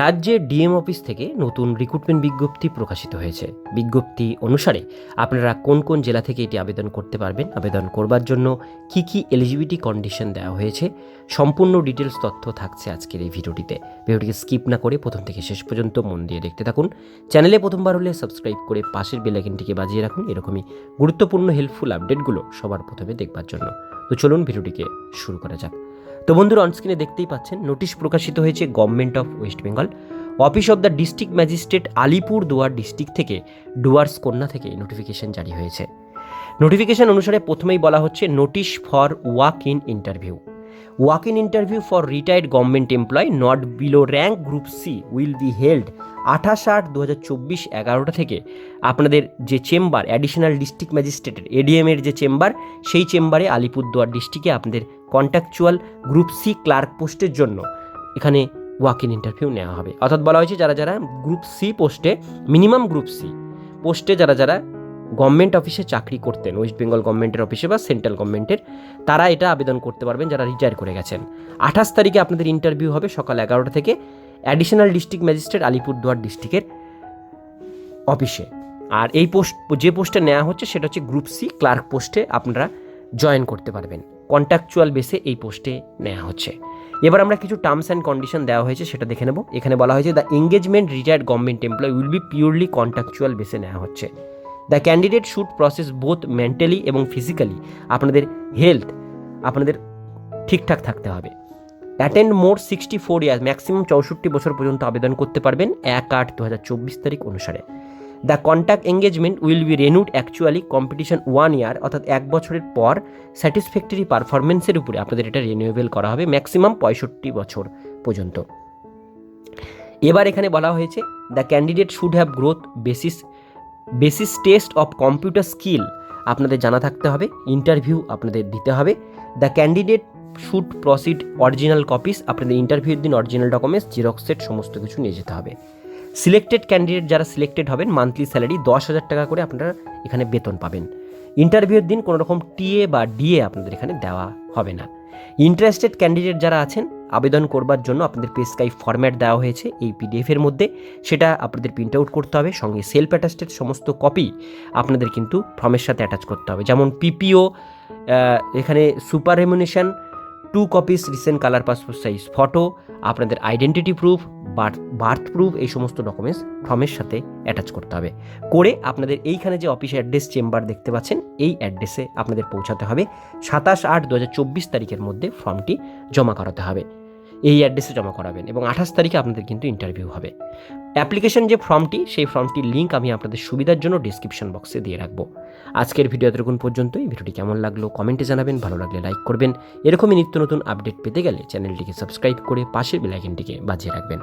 রাজ্যের DM office থেকে নতুন রিক্রুটমেন্ট বিজ্ঞপ্তি প্রকাশিত হয়েছে। বিজ্ঞপ্তি অনুসারে আপনারা কোন কোন জেলা থেকে এটি আবেদন করতে পারবেন, আবেদন করবার জন্য কি কি এলিজিবিলিটি কন্ডিশন দেওয়া হয়েছে, সম্পূর্ণ ডিটেলস তথ্য থাকছে আজকের এই ভিডিওটিতে। ভিডিওটিকে স্কিপ না করে প্রথম থেকে শেষ পর্যন্ত মন দিয়ে দেখতে থাকুন। চ্যানেলে প্রথমবার হলে সাবস্ক্রাইব করে পাশের বেলাইকনটিকে বাজিয়ে রাখুন। এরকমই গুরুত্বপূর্ণ হেল্পফুল আপডেটগুলো সবার প্রথমে দেখবার জন্য। তো চলুন ভিডিওটিকে শুরু করা যাক। তো বন্ধুর অনস্ক্রিনে দেখতেই পাচ্ছেন নোটিশ প্রকাশিত হয়েছে government of West Bengal office of the district magistrate Alipurduar district থেকে ডুয়ার্স কন্যা থেকে নোটিফিকেশন জারি হয়েছে। নোটিফিকেশন অনুসারে প্রথমেই বলা হচ্ছে notice for walk in interview walk in interview for retired government employ not below rank group C will be held আঠাশ আট দু হাজার চব্বিশ এগারোটা থেকে। আপনাদের যে চেম্বার অ্যাডিশনাল ডিস্ট্রিক্ট ম্যাজিস্ট্রেটের এডিএমের যে চেম্বার সেই চেম্বারে আলিপুরদুয়ার ডিস্ট্রিক্টে আপনাদের কন্ট্যাকচুয়াল গ্রুপ সি ক্লার্ক পোস্টের জন্য এখানে ওয়াক ইন ইন্টারভিউ নেওয়া হবে। অর্থাৎ বলা হয়েছে যারা যারা গ্রুপ সি পোস্টে মিনিমাম গ্রুপ সি পোস্টে যারা যারা গভর্নমেন্ট অফিসে চাকরি করতেন ওয়েস্ট বেঙ্গল গভর্নমেন্টের অফিসে বা সেন্ট্রাল গভর্নমেন্টের তারা এটা আবেদন করতে পারবেন, যারা রিটায়ার করে গেছেন। আঠাশ তারিখে আপনাদের ইন্টারভিউ হবে সকাল এগারোটা থেকে অ্যাডিশনাল ডিস্ট্রিক্ট ম্যাজিস্ট্রেট আলিপুরদুয়ার ডিস্ট্রিক্টের অফিসে। আর এই পোস্ট যে পোস্টে নেওয়া হচ্ছে সেটা হচ্ছে গ্রুপ সি ক্লার্ক পোস্টে আপনারা জয়েন করতে পারবেন। কন্ট্রাকচুয়াল বেসে এই পোস্টে নেওয়া হচ্ছে। এবার আমরা কিছু টার্মস অ্যান্ড কন্ডিশন দেওয়া হয়েছে, সেটা দেখে নেব। এখানে বলা হয়েছে the engagement retired government employ will be purely contractual বেসে নেওয়া হচ্ছে। The candidate should process both mentally এবং ফিজিক্যালি আপনাদের হেলথ আপনাদের ঠিকঠাক থাকতে হবে। Attend more sixty four years maximum চৌষট্টি বছর পর্যন্ত আবেদন করতে পারবেন এক আট দু হাজার চব্বিশ তারিখ অনুসারে। The contact engagement will be renewed actually competition one year অর্থাৎ এক বছরের পর স্যাটিসফ্যাক্টরি পারফরমেন্সের উপরে আপনাদের এটা রিনিউয়েবল করা হবে ম্যাক্সিমাম পঁয়ষট্টি বছর পর্যন্ত। এবার এখানে বলা হয়েছে the candidate should have growth basis basis test of computer skill আপনাদের জানা থাকতে হবে, ইন্টারভিউ আপনাদের দিতে হবে। The candidate should proceed original copies, আপনাদের ইন্টারভিউর দিন অরিজিনাল ডকুমেন্টস, জেরক্স সেট, সমস্ত কিছু নিয়ে যেতে হবে। সিলেক্টেড ক্যান্ডিডেট যারা সিলেক্টেড হবেন, মান্থলি স্যালারি দশ হাজার টাকা করে আপনারা এখানে বেতন পাবেন। ইন্টারভিউর দিন কোনো রকম টিএ বা ডিএ আপনাদের এখানে দেওয়া হবে না। ইন্টারেস্টেড ক্যান্ডিডেট যারা আছেন আবেদন করবার জন্য আপনাদের পেস্কাই ফরম্যাট দেওয়া হয়েছে এই পিডিএফের মধ্যে। সেটা আপনাদের প্রিন্ট আউট করতে হবে, সঙ্গে সেলফ অ্যাটাস্টেড সমস্ত কপি আপনাদের কিন্তু ফর্মের সাথে অ্যাটাচ করতে হবে। যেমন পিপিও এখানে super remuneration two copies recent colour passport size photo আপনাদের identity proof birth birth proof এই সমস্ত ডকুমেন্টস ফর্মের সাথে অ্যাটাচ করতে হবে। করে আপনাদের এইখানে যে অফিস অ্যাড্রেস চেম্বার দেখতে পাচ্ছেন, এই অ্যাড্রেসে আপনাদের পৌঁছাতে হবে। সাতাশ আট দু তারিখের মধ্যে ফর্মটি জমা করাতে হবে। এই অ্যাড্রেসে জমা করাবেন এবং আঠাশ তারিখে আপনাদের কিন্তু ইন্টারভিউ হবে। অ্যাপ্লিকেশন যে ফর্মটি সেই ফর্মটির লিঙ্ক আমি আপনাদের সুবিধার জন্য ডিসক্রিপশন বক্সে দিয়ে রাখব। আজকের ভিডিও এতক্ষণ পর্যন্ত এই ভিডিওটি কেমন লাগল কমেন্টে জানাবেন, ভালো লাগলে লাইক করবেন। এরকমই নিত্য নতুন আপডেট পেতে গেলে চ্যানেলটিকে সাবস্ক্রাইব করে পাশের বেলাইকনটিকে বাজিয়ে রাখবেন।